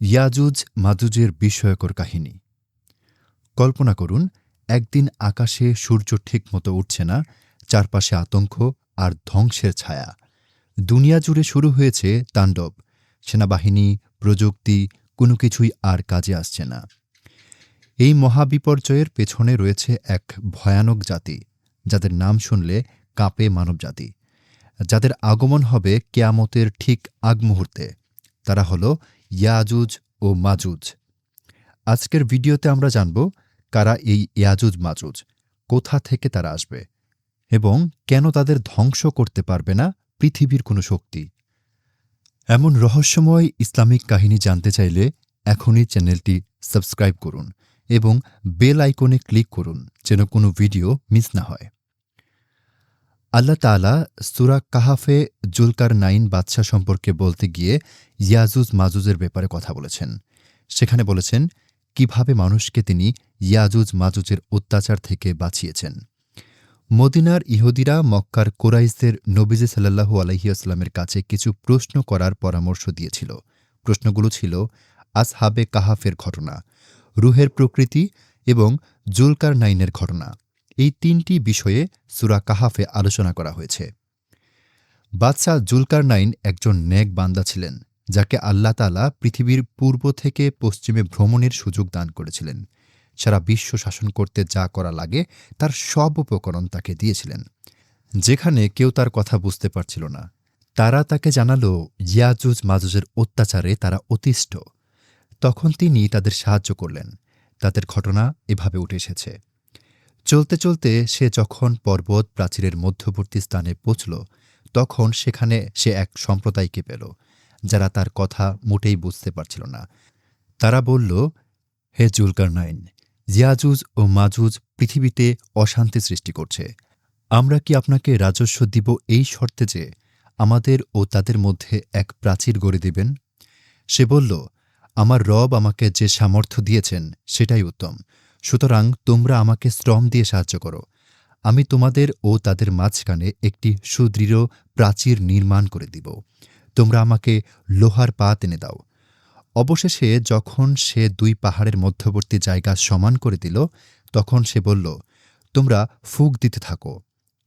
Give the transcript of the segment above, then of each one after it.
ইয়াজুজ মাজুজের বিস্ময়কর কাহিনী। কল্পনা করুন, একদিন আকাশে সূর্য ঠিকমতো উঠছে না, চারপাশে আতঙ্ক আর ধ্বংসের ছায়া। দুনিয়া জুড়ে শুরু হয়েছে তাণ্ডব। সেনাবাহিনী, প্রযুক্তি, কোনো কিছুই আর কাজে আসছে না। এই মহাবিপর্যয়ের পেছনে রয়েছে এক ভয়ানক জাতি, যাদের নাম শুনলে কাঁপে মানবজাতি যাদের আগমন হবে কেয়ামতের ঠিক আগ মুহূর্তে তারা হল ইয়াজুজ ও মাজুজ। আজকের ভিডিওতে আমরা জানব কারা এই ইয়াজুজ, মাজুজ, কোথা থেকে তারা আসবে এবং কেন তাদের ধ্বংস করতে পারবে না পৃথিবীর কোনো শক্তি। এমন রহস্যময় ইসলামিক কাহিনী জানতে চাইলে এখনই চ্যানেলটি সাবস্ক্রাইব করুন এবং বেল আইকনে ক্লিক করুন যেন কোনো ভিডিও মিস না হয়। আল্লাহ তালা সুরা কাহাফে জুলকার নাইন বাদশাহ সম্পর্কে বলতে গিয়ে ইয়াজুজ মাজুজের ব্যাপারে কথা বলেছেন। সেখানে বলেছেন, কীভাবে মানুষকে তিনি ইয়াজুজ মাজুজের অত্যাচার থেকে বাঁচিয়েছেন? মদিনার ইহুদিরা মক্কার কোরাইসদের নবীজি সাল্লাহু আলহিউসলামের কাছে কিছু প্রশ্ন করার পরামর্শ দিয়েছিল। প্রশ্নগুলো ছিল, আসহাবে কাহাফের ঘটনা, রুহের প্রকৃতি এবং জুলকার নাইনের ঘটনা। এই তিনটি বিষয়ে সুরা কাহাফে আলোচনা করা হয়েছে। বাদশাহ জুলকার নাইন একজন নেক বান্দা ছিলেন, যাকে আল্লাহ তালা পৃথিবীর পূর্ব থেকে পশ্চিমে ভ্রমণের সুযোগ দান করেছিলেন। সারা বিশ্ব শাসন করতে যা করা লাগে, তার সব উপকরণ তাকে দিয়েছিলেন। যেখানে কেউ তার কথা বুঝতে পারছিল না। তারা তাকে জানালো, ইয়াজুজ মাজুজের অত্যাচারে তারা অতিষ্ঠ। তখন তিনি তাদের সাহায্য করলেন। তাদের ঘটনা এভাবে উঠে এসেছে। চলতে চলতে সে যখন পর্বত প্রাচীরের মধ্যবর্তী স্থানে পৌঁছল, তখন সেখানে সে এক সম্প্রদায়কে পেল, যারা তার কথা মোটেই বুঝতে পারছিল না। তারা বলল, হে জুলকার নাইন জিয়াজুজ ও মাজুজ পৃথিবীতে অশান্তি সৃষ্টি করছে। আমরা কি আপনাকে রাজস্ব দিব এই শর্তে যে আমাদের ও তাদের মধ্যে এক প্রাচীর গড়ে দিবেন? সে বলল, আমার রব আমাকে যে সামর্থ্য দিয়েছেন সেটাই উত্তম। সুতরাং তোমরা আমাকে শ্রম দিয়ে সাহায্য করো। আমি তোমাদের ও তাদের মাঝখানে একটি সুদৃঢ় প্রাচীর নির্মাণ করে দিব। তোমরা আমাকে লোহার পা টেনে দাও। অবশেষে যখন সে দুই পাহাড়ের মধ্যবর্তী জায়গা সমান করে দিল, তখন সে বলল, তোমরা ফুক দিতে থাকো।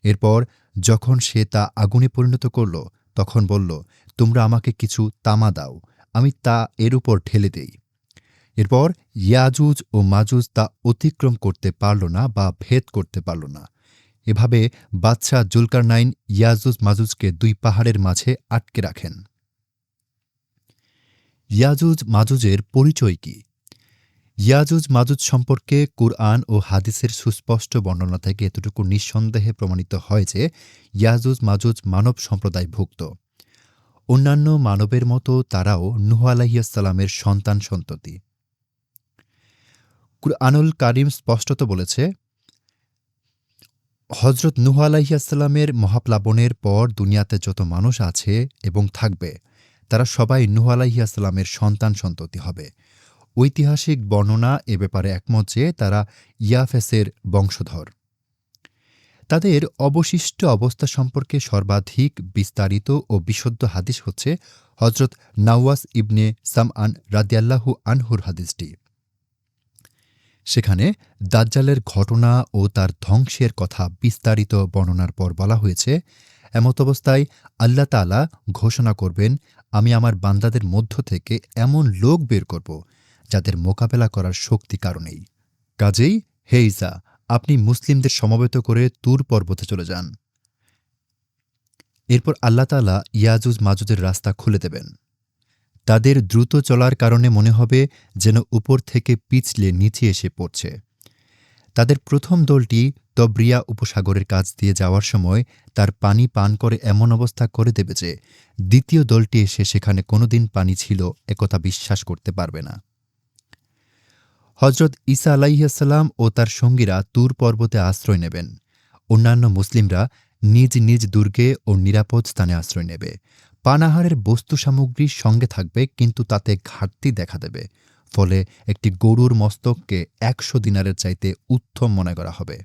এরপর যখন সে তা আগুনে পরিণত করল, তখন বলল, তোমরা আমাকে কিছু তামা দাও, আমি তা এর উপর ঢেলে দেই। এরপর ইয়াজুজ ও মাজুজ তা অতিক্রম করতে পারল না বা ভেদ করতে পারল না। এভাবে বাদশাহ জুলকার নাইন ইয়াজুজ, মাজুজকে দুই পাহাড়ের মাঝে আটকে রাখেন। ইয়াজুজ, মাজুজের পরিচয় কি? ইয়াজুজ, মাজুজ সম্পর্কে কুরআন ও হাদিসের সুস্পষ্ট বর্ণনা থেকে এতটুকু নিঃসন্দেহে প্রমাণিত হয় যে ইয়াজুজ, মাজুজ মানব সম্প্রদায়ভুক্ত। অন্যান্য মানবের মতো তারাও নুহ আলাহিয়াসাল্লামের সন্তান সন্ততি। কুরআনুল কারিম স্পষ্টত বলেছে হজরত নুহ আলাহিয়াসাল্লামের মহাপ্লাবনের পর দুনিয়াতে যত মানুষ আছে এবং থাকবে, তারা সবাই নুহ আলাহিয়াসাল্লামের সন্তান সন্ততি হবে। ঐতিহাসিক বর্ণনা এ ব্যাপারে একমত যে তারা ইয়াফেসের বংশধর। তাদের অবশিষ্ট অবস্থা সম্পর্কে সর্বাধিক বিস্তারিত ও বিশুদ্ধ হাদিস হচ্ছে হজরত নাওয়াস ইবনে সাম আন রাদিয়াল্লাহু আনহুর হাদিসটি। সেখানে দাজ্জালের ঘটনা ও তার ধ্বংসের কথা বিস্তারিত বর্ণনার পর বলা হয়েছে, এমত অবস্থায় আল্লাহ তালা ঘোষণা করবেন, আমি আমার বান্দাদের মধ্য থেকে এমন লোক বের করব যাদের মোকাবেলা করার শক্তি কারণেই কাজেই হে ইসা আপনি মুসলিমদের সমবেত করে তুর পর্বতে চলে যান। এরপর আল্লাহ তালা ইয়াজুজ মাজুজের রাস্তা খুলে দেবেন। তাদের দ্রুত চলার কারণে মনে হবে যেন উপর থেকে পিছলে নিচে এসে পড়ছে। তাদের প্রথম দলটি তব্রিয়া উপসাগরের কাছ দিয়ে যাওয়ার সময় তার পানি পান করে এমন অবস্থা করে দেবে যে দ্বিতীয় দলটি এসে সেখানে কোনোদিন পানি ছিল, একথা বিশ্বাস করতে পারবে না। হজরত ঈসা আলাইহাসাল্লাম ও তার সঙ্গীরা তুর পর্বতে আশ্রয় নেবেন। অন্যান্য মুসলিমরা নিজ নিজ দুর্গে ও নিরাপদ স্থানে আশ্রয় নেবে। পানাহারের বস্তু সামগ্রী সঙ্গে থাকবে, কিন্তু তাতে ঘাটতি দেখা দেবে। ফলে একটি গরুর মস্তককে একশো দিনারের চাইতে উত্তম মনে করা হবে।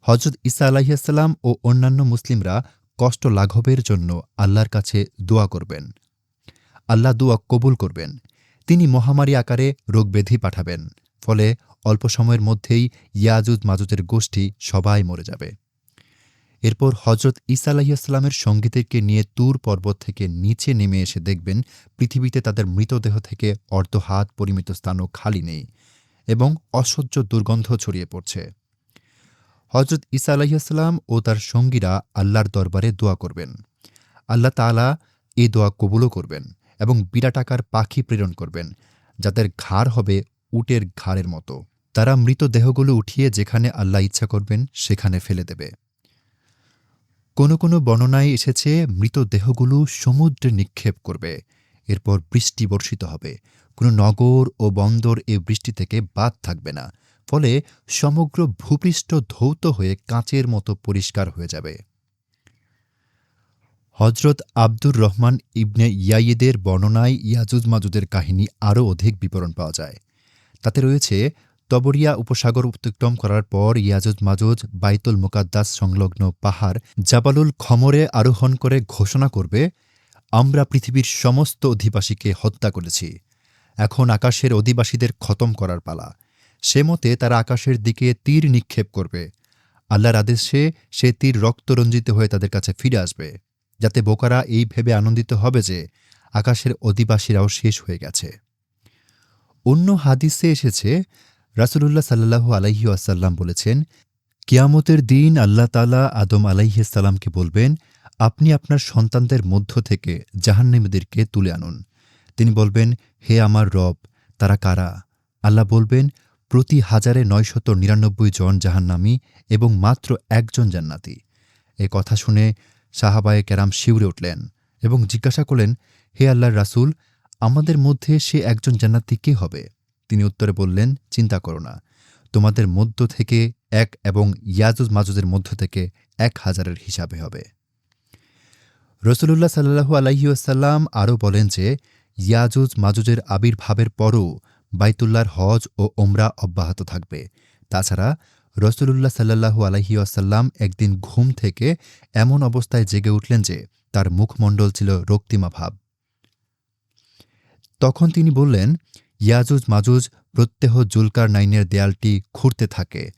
হজরত ইসা আলাহিসাল্লাম ও অন্যান্য মুসলিমরা কষ্ট লাঘবের জন্য আল্লাহর কাছে দোয়া করবেন। আল্লাহ দোয়া কবুল করবেন। তিনি মহামারী আকারে রোগব্যাধি পাঠাবেন। ফলে অল্প সময়ের মধ্যেই ইয়াজুদ মাজুজের গোষ্ঠী সবাই মরে যাবে। এরপর হজরত আলাহিসাল্লামের সঙ্গীদেরকে নিয়ে তুর পর্বত থেকে নিচে নেমে এসে দেখবেন পৃথিবীতে তাদের মৃতদেহ থেকে অর্ধ হাত পরিমিত স্থানও খালি নেই এবং অসহ্য দুর্গন্ধ ছড়িয়ে পড়ছে। হজরত ঈসা আলাহিসাল্লাম ও তার সঙ্গীরা আল্লাহর দরবারে দোয়া করবেন। আল্লাহ তালা এই দোয়া কবুলও করবেন এবং বিরাটাকার পাখি প্রেরণ করবেন, যাদের ঘাড় হবে উটের ঘাড়ের মতো। তারা মৃতদেহগুলো উঠিয়ে যেখানে আল্লাহ ইচ্ছা করবেন, সেখানে ফেলে দেবে। কোনো কোনো বর্ণনায় এসেছে মৃতদেহগুলো সমুদ্রে নিক্ষেপ করবে। এরপর বৃষ্টি বর্ষিত হবে। কোনো নগর ও বন্দর এ বৃষ্টি থেকে বাদ থাকবে না। ফলে সমগ্র ভূপৃষ্ঠ ধৌত হয়ে কাঁচের মতো পরিষ্কার হয়ে যাবে। হজরত আব্দুর রহমান ইবনে ইয়াইদের বর্ণনায় ইয়াজুজ মাজুদের কাহিনী আরও অধিক বিবরণ পাওয়া যায়। তাতে রয়েছে তবরিয়া উপসাগর অতিক্রম করার পর ইয়াজুজ মাজুজ বাইতুল মুকাদ্দাস সংলগ্ন পাহাড় জাবালুল খমরে আরোহণ করে ঘোষণা করবে, আমরা পৃথিবীর সমস্ত অধিবাসীকে হত্যা করেছি। এখন আকাশের অধিবাসীদের খতম করার পালা। সে মতে তারা আকাশের দিকে তীর নিক্ষেপ করবে। আল্লাহর আদেশে সে তীর রক্তরঞ্জিত হয়ে তাদের কাছে ফিরে আসবে। যাতে বোকারা এই ভেবে আনন্দিত হবে যে আকাশের অধিবাসীরাও শেষ হয়ে গেছে। অন্য হাদিসে এসেছে রাসুলুল্লাহ সাল্লাহু আলাইহি আসাল্লাম বলেছেন, কিয়ামতের দিন আল্লাহ তালা আদম আলাইহিসাল্লামকে বলবেন, আপনি আপনার সন্তানদের মধ্য থেকে জাহান্নামীদেরকে তুলে আনুন। তিনি বলবেন, হে আমার রব, তারা কারা? আল্লাহ বলবেন, প্রতি হাজারে নয়শত নিরানব্বই জন জাহান্নামী এবং মাত্র একজন জান্নাতি। এ কথা শুনে সাহাবায়ে কেরাম শিউরে উঠলেন এবং জিজ্ঞাসা করলেন, হে আল্লাহর রাসূল, আমাদের মধ্যে সে একজন জান্নাতি কে হবে? তিনি উত্তরে বললেন, চিন্তা করো না। তোমাদের মধ্য থেকে এক এবং ইয়াজুজ মাজুজের মধ্য থেকে এক হাজারের হিসাবে হবে। রসুলুল্লাহ সাল্লাহু আলাইসাল্লাম আরও বলেন যে, ইয়াজুজ মাজুজের আবির্ভাবের পরও বাইতুল্লাহর হজ ও ওমরা অব্যাহত থাকবে। তাছাড়া রসুলুল্লাহ সাল্লাহু আলহিউসাল্লাম একদিন ঘুম থেকে এমন অবস্থায় জেগে উঠলেন যে, তার মুখমণ্ডল ছিল রক্তিমা ভাব। তখন তিনি বললেন ইয়াজুজ মাজুজ প্রত্যহ জুলকার নাইনের দেয়ালটি খুঁড়তে থাকে।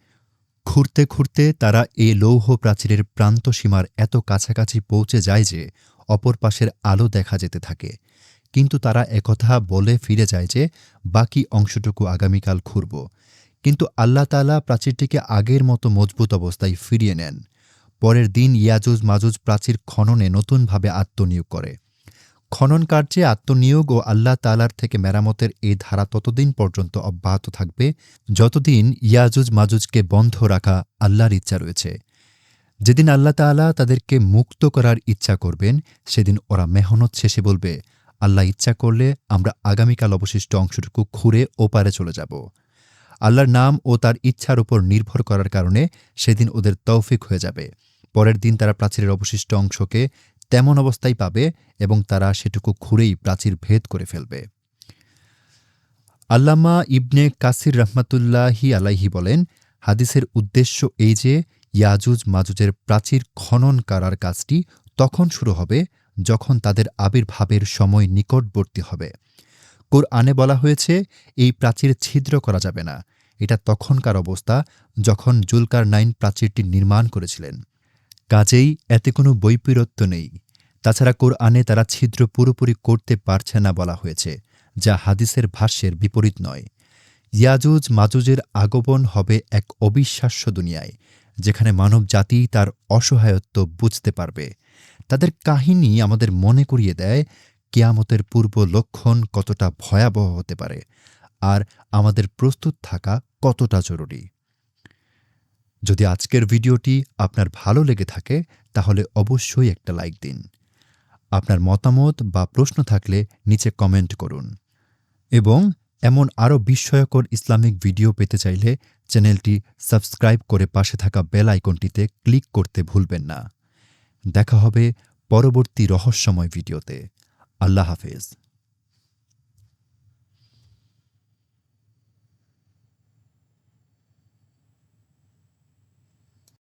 খুঁড়তে খুঁড়তে তারা এ লৌহ প্রাচীরের প্রান্তসীমার এত কাছাকাছি পৌঁছে যায় যে অপর পাশের আলো দেখা যেতে থাকে। কিন্তু তারা একথা বলে ফিরে যায় যে বাকি অংশটুকু আগামীকাল খুঁড়ব। কিন্তু আল্লাহ তালা প্রাচীরটিকে আগের মতো মজবুত অবস্থায় ফিরিয়ে নেন। পরের দিন ইয়াজুজ মাজুজ প্রাচীর খননে নতুনভাবে আত্মনিয়োগ করে। খনন কার্যে আত্মনিয়োগ ও আল্লাহ তালার থেকে মেরামতের এই ধারা ততদিন পর্যন্ত অব্যাহত থাকবে, যতদিন ইয়াজুজ মাজুজকে বন্ধ রাখা আল্লাহর ইচ্ছা রয়েছে। যেদিন আল্লাহ তালা তাদেরকে মুক্ত করার ইচ্ছা করবেন, সেদিন ওরা মেহনত শেষে বলবে, আল্লাহ ইচ্ছা করলে আমরা আগামীকাল অবশিষ্ট অংশটুকু খুঁড়ে ওপারে চলে যাব। আল্লাহর নাম ও তার ইচ্ছার উপর নির্ভর করার কারণে সেদিন ওদের তৌফিক হয়ে যাবে। পরের দিন তারা প্রাচীরের অবশিষ্ট অংশকে তেমন অবস্থায় পাবে এবং তারা সেটুকু খুঁড়েই প্রাচীর ভেদ করে ফেলবে। আল্লামা ইবনে কাসির রহমাতুল্লাহি আলাইহি বলেন, হাদিসের উদ্দেশ্য এই যে ইয়াজুজ মাজুজের প্রাচীর খনন করার কাজটি তখন শুরু হবে যখন তাদের আবির্ভাবের সময় নিকটবর্তী হবে। কোরআনে বলা হয়েছে, এই প্রাচীর ছিদ্র করা যাবে না। এটা তখনকার অবস্থা যখন জুলকার নাইন প্রাচীরটি নির্মাণ করেছিলেন। কাজেই এতে কোনো বৈপরীত্য নেই। তাছাড়া কোরআনে তারা ছিদ্র পুরোপুরি করতে পারছে না বলা হয়েছে, যা হাদিসের ভাষ্যের বিপরীত নয়। ইয়াজুজ মাজুজের আগমন হবে এক অবিশ্বাস্য দুনিয়ায়, যেখানে মানব জাতি তার অসহায়ত্ব বুঝতে পারবে। তাদের কাহিনী আমাদের মনে করিয়ে দেয়, কেয়ামতের পূর্ব লক্ষণ কতটা ভয়াবহ হতে পারে, আর আমাদের প্রস্তুত থাকা কতটা জরুরি। যদি আজকের ভিডিওটি আপনার ভালো লেগে থাকে, তাহলে অবশ্যই একটা লাইক দিন। আপনার মতামত বা প্রশ্ন থাকলে নিচে কমেন্ট করুন। এবং এমন আরও বিস্ময়কর ইসলামিক ভিডিও পেতে চাইলে চ্যানেলটি সাবস্ক্রাইব করে পাশে থাকা বেল আইকনটিতে ক্লিক করতে ভুলবেন না। দেখা হবে পরবর্তী রহস্যময় ভিডিওতে। আল্লাহ হাফেজ।